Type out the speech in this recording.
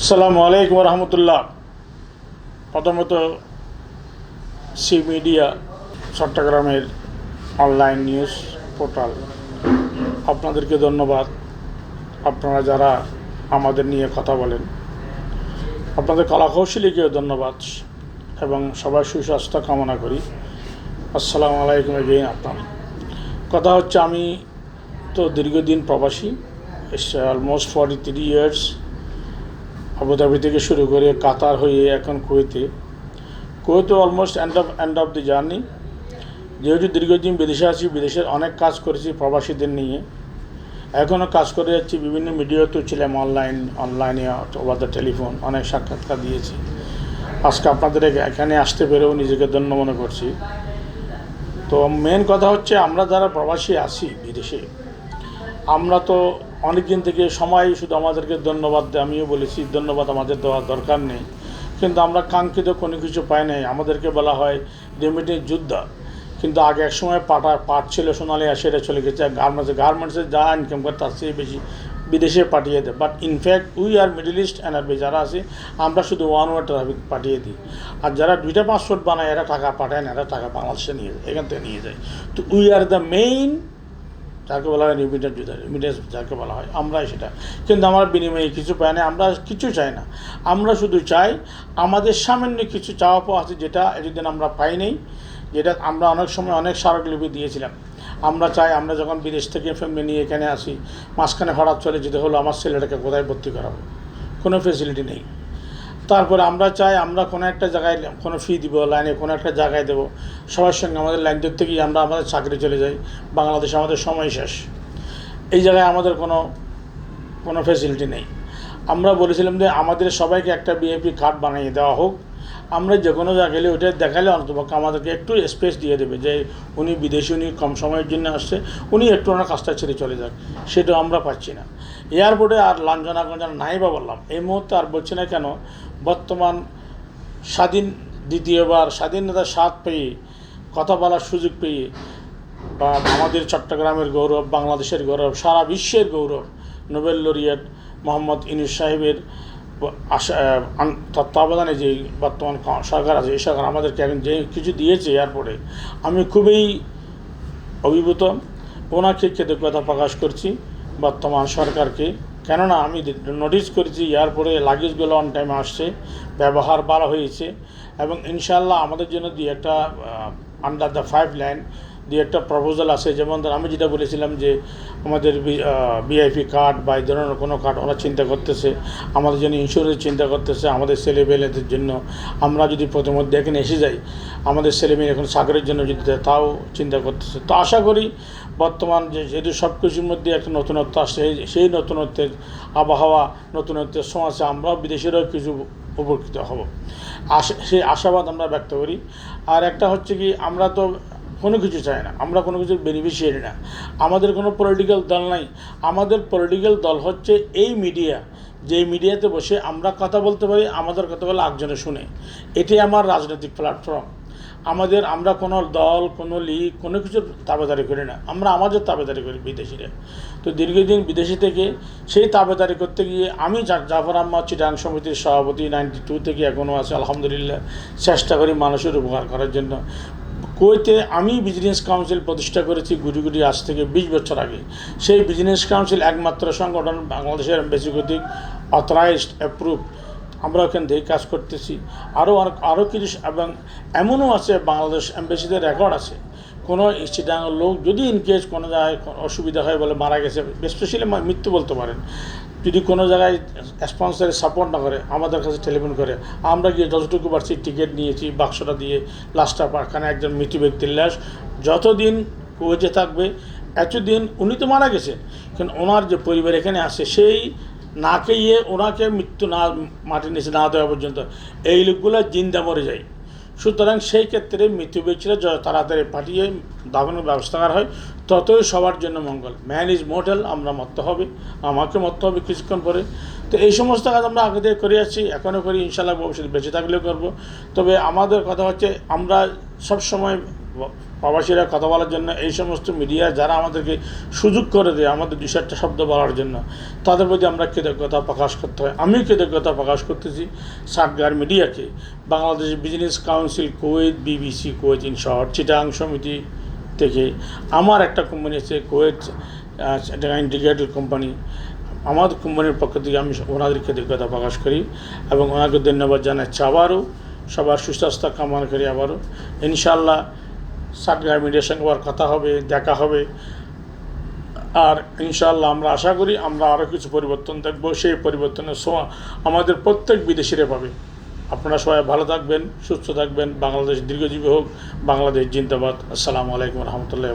আসসালামু আলাইকুম রহমতুল্লাহ। প্রথমত, সি মিডিয়া চট্টগ্রামের অনলাইন নিউজ পোর্টাল। আপনাদেরকে ধন্যবাদ। আপনারা যারা আমাদের নিয়ে কথা বলেন, আপনাদের কলাকৌশলীকেও ধন্যবাদ এবং সবার সুস্বাস্থ্য কামনা করি। আসসালামু আলাইকুম এগেইন আপনার। কথা হচ্ছে, আমি তো দীর্ঘদিন প্রবাসী almost forty three years Abu Dhabi থেকে শুরু করে কাতার হয়ে এখন কুয়েতে। কুয়েতে almost end of end of the journey যেহেতু দীর্ঘদিন বিদেশে আছি, বিদেশের অনেক কাজ করেছি প্রবাসীদের নিয়ে। এখনও কাজ করে যাচ্ছি, বিভিন্ন মিডিয়াতেও ছিলাম অনলাইন অনলাইনে দ্য টেলিফোন অনেক সাক্ষাৎকার দিয়েছি। আজকে আপনাদের এখানে আসতে পেরেও নিজেকে ধন্য মনে করছি। তো মেন কথা হচ্ছে আমরা যারা প্রবাসী আছি বিদেশে আমরা তো অনেক দিন থেকে সময় শুধু আমাদেরকে ধন্যবাদ দেয়, আমিও বলেছি ধন্যবাদ আমাদের দেওয়ার দরকার নেই। কিন্তু আমরা কাঙ্ক্ষিত কোনো কিছু পাই নাই। আমাদেরকে বলা হয় রেমিটেন্স যোদ্ধা। কিন্তু আগে এক সময় পাটা পাট ছিল সোনালি সেটা চলে গেছে। গার্মেন্টসে গার্মেন্টসে যা ইনকাম করে, তার চেয়ে বেশি বিদেশে পাঠিয়ে দেয়। But in fact we are Middle East NRB যারা আছে, আমরা শুধু ওয়ান ওয়ার ট্রাফিক পাঠিয়ে দিই। আর যারা দুইটা পাসপোর্ট বানায়, এরা টাকা পাঠায় না, এরা টাকা বাংলাদেশে নিয়ে যায়, এখান থেকে নিয়ে যায়। তো উই আর দ্য মেইন যাকে বলা হয় রিমিটেন্স রিমিটেন্স যাকে বলা হয়, আমরাই সেটা। কিন্তু আমরা বিনিময়ে কিছু পাই না, আমরা কিছু চাই না। আমরা শুধু চাই, আমাদের সামান্য কিছু চাওয়া পাওয়া আছে যেটা এতদিন আমরা পাই নাই, যেটা আমরা অনেক সময় অনেক স্মারকলিপি দিয়েছিলাম। আমরা চাই, আমরা যখন বিদেশ থেকে ফ্যামিলি নিয়ে এখানে আসি, মাঝখানে হঠাৎ চলে যেতে হলো, আমার ছেলেটাকে কোথায় ভর্তি করাবো? কোনো ফেসিলিটি নেই। তারপরে আমরা চাই আমরা কোনো একটা জায়গায় কোনো ফি দিব লাইনে কোনো একটা জায়গায় দেবো। সবার সঙ্গে আমাদের লাইন ধরতে গিয়ে আমরা আমাদের চাকরি চলে যাই। বাংলাদেশে আমাদের সময় শেষ। এই জায়গায় আমাদের কোনো কোনো ফেসিলিটি নেই। আমরা বলেছিলাম যে আমাদের সবাইকে একটা বিএপি কার্ড বানিয়ে দেওয়া হোক। আমরা যে কোনো জায়গায় ওইটা দেখালে অন্তপক্ষে আমাদেরকে একটু স্পেস দিয়ে দেবে যে উনি বিদেশি, উনি কম সময়ের জন্য আসছে, উনি একটু ওনার কাজটা ছেড়ে চলে যাক, সেটা আমরা পাচ্ছি না। এয়ারপোর্টে আর লাঞ্ছনা গঞ্জনা নাই বা বললাম, এই মুহূর্তে আর বলছি না কেন, বর্তমান স্বাধীন দ্বিতীয়বার স্বাধীনতার স্বাদ পেয়ে, কথা বলার সুযোগ পেয়ে, বা আমাদের চট্টগ্রামের গৌরব, বাংলাদেশের গৌরব, সারা বিশ্বের গৌরব, নোবেল লরিয়েট মোহাম্মদ ইনুস সাহেবের তত্ত্বাবধানে যে বর্তমান সরকার আছে, এই সরকার আমাদেরকে এখন যে কিছু দিয়েছে এয়ারপোর্টে, আমি খুবই অভিভূত, ওনাকে কৃতজ্ঞতা প্রকাশ করছি বর্তমান সরকারকে। কেননা আমি নোটিস করেছি এয়ারপোর্টে লাগেজগুলো অন টাইমে আসছে, ব্যবহার ভালো হয়েছে, এবং ইনশাল্লাহ আমাদের জন্য দিয়ে একটা আন্ডার দ্য ফাইভ লাইন দিয়ে একটা প্রপোজাল আছে। যেমন ধর, আমি যেটা বলেছিলাম যে, আমাদের বিআইপি কার্ড বা এই ধরনের কোনো কার্ড ওরা চিন্তা করতেছে, আমাদের জন্য ইন্স্যুরেন্স চিন্তা করতেছে, আমাদের ছেলেমেয়েদের জন্য। আমরা যদি প্রথমত এখানে এসে যাই, আমাদের ছেলেমেয়ে এখন চাকরির জন্য যদি তাও চিন্তা করতেছে। তো আশা করি বর্তমান যে, যেহেতু সব কিছুর মধ্যে একটা নতুনত্ব আসছে সেই নতুনত্বের আবহাওয়া, নতুনত্বের সমাজে আমরাও বিদেশেরও কিছু উপকৃত হব। আশা, সেই আশাবাদ আমরা ব্যক্ত করি। আর একটা হচ্ছে কি, আমরা তো কোনো কিছু চাই না। আমরা কোনো কিছুর বেনিফিশিয়ারি না। আমাদের কোনো পলিটিক্যাল দল নাই। আমাদের পলিটিক্যাল দল হচ্ছে এই মিডিয়া যেই মিডিয়াতে বসে আমরা কথা বলতে পারি, আমাদের কথা বলে একজনে শুনে। এটাই আমার রাজনৈতিক প্ল্যাটফর্ম আমাদের আমরা কোনো দল, কোনো লিগ কোনো কিছুর তাবেদারি করি না। আমরা আমাদের তাবেদারি করি বিদেশিরা। তো দীর্ঘদিন বিদেশি থেকে সেই তাবেদারি করতে গিয়ে আমি জাফর আহমদ চিটাং সমিতির সভাপতি নাইনটি টু থেকে এখনও আছে, আলহামদুলিল্লাহ, চেষ্টা করি মানুষের উপকার করার জন্য। কুয়েতে আমি বিজনেস কাউন্সিল প্রতিষ্ঠা করেছি গুটি গুটি আজ থেকে বিশ বছর আগে। সেই বিজনেস কাউন্সিল একমাত্র সংগঠন বাংলাদেশের এম্বাসি কর্তৃক অথরাইজড অ্যাপ্রুভ আমরা ওখান থেকে কাজ করতেছি। আরও আরও কিছু এবং এমনও আছে, বাংলাদেশ এম্বাসিতে রেকর্ড আছে। কোনো চিটাঙ্গের লোক যদি ইনকেস কোনো জায়গায় অসুবিধা হয় বলে মারা গেছে স্পেশালি মৃত্যু বলতে পারেন, যদি কোনো জায়গায় স্পন্সারে সাপোর্ট না করে, আমাদের কাছে টেলিফোন করে, আমরা গিয়ে যতটুকু পারছি টিকিট নিয়েছি, বাক্সটা দিয়ে লাশটা পাখানে একজন মৃত ব্যক্তির লাশ, যতদিন কুয়েতে থাকবে, এতদিন উনি তো মারা গেছে। কিন্তু ওনার যে পরিবার এখানে আসে সেই না খেয়ে ওনাকে মৃত্যু না মাটির নিচে না দেওয়া পর্যন্ত, এই লোকগুলো জিন্দা মরে যায়। সুতরাং সেই ক্ষেত্রে মৃত্যু ব্যক্তিরা যত তাড়াতাড়ি পাঠিয়ে দাফনের ব্যবস্থা করা হয়, ততই সবার জন্য মঙ্গল। ম্যান ইজ মোটেল আমরা মরতে হবে, আমাকে মরতে হবে কিছুক্ষণ পরে। তো এই সমস্ত কাজ আমরা আগে থেকে করে যাচ্ছি এখনও করি ইনশাল্লাহ ভবিষ্যতে বেঁচে থাকলেও করব। তবে আমাদের কথা হচ্ছে, আমরা সব সময় প্রবাসীরা কথা বলার জন্য এই সমস্ত মিডিয়া যারা আমাদেরকে সুযোগ করে দেয়, আমাদের দু চারটা শব্দ বলার জন্য, তাদের প্রতি আমরা কৃতজ্ঞতা প্রকাশ করতে হয়। আমি কৃতজ্ঞতা প্রকাশ করতেছি সাতগার মিডিয়াকে। Bangladesh business council Kuwait BBC Kuwait in শহর চিটাং সমিতি থেকে আমার একটা কোম্পানি আছে কুয়েত ইন্টিগ্রেটেড কোম্পানি আমার কোম্পানির পক্ষ থেকে আমি ওনাদের কৃতজ্ঞতা প্রকাশ করি এবং ওনাকে ধন্যবাদ জানাচ্ছি আবারও। সবার সুস্বাস্থ্য কামনা করি আবারও। ইনশাল্লাহ সাতগার মিডিয়ার সঙ্গে আবার কথা হবে, দেখা হবে। আর ইনশাল্লাহ আমরা আশা করি আমরা আরও কিছু পরিবর্তন দেখব, সেই পরিবর্তনের সময় আমাদের প্রত্যেক বিদেশিরে পাবে। আপনারা সবাই ভালো থাকবেন, সুস্থ থাকবেন, বাংলাদেশ দীর্ঘজীবী হোক, বাংলাদেশ জিন্দাবাদ। আসসালামু আলাইকুম রহমতুল্লাহ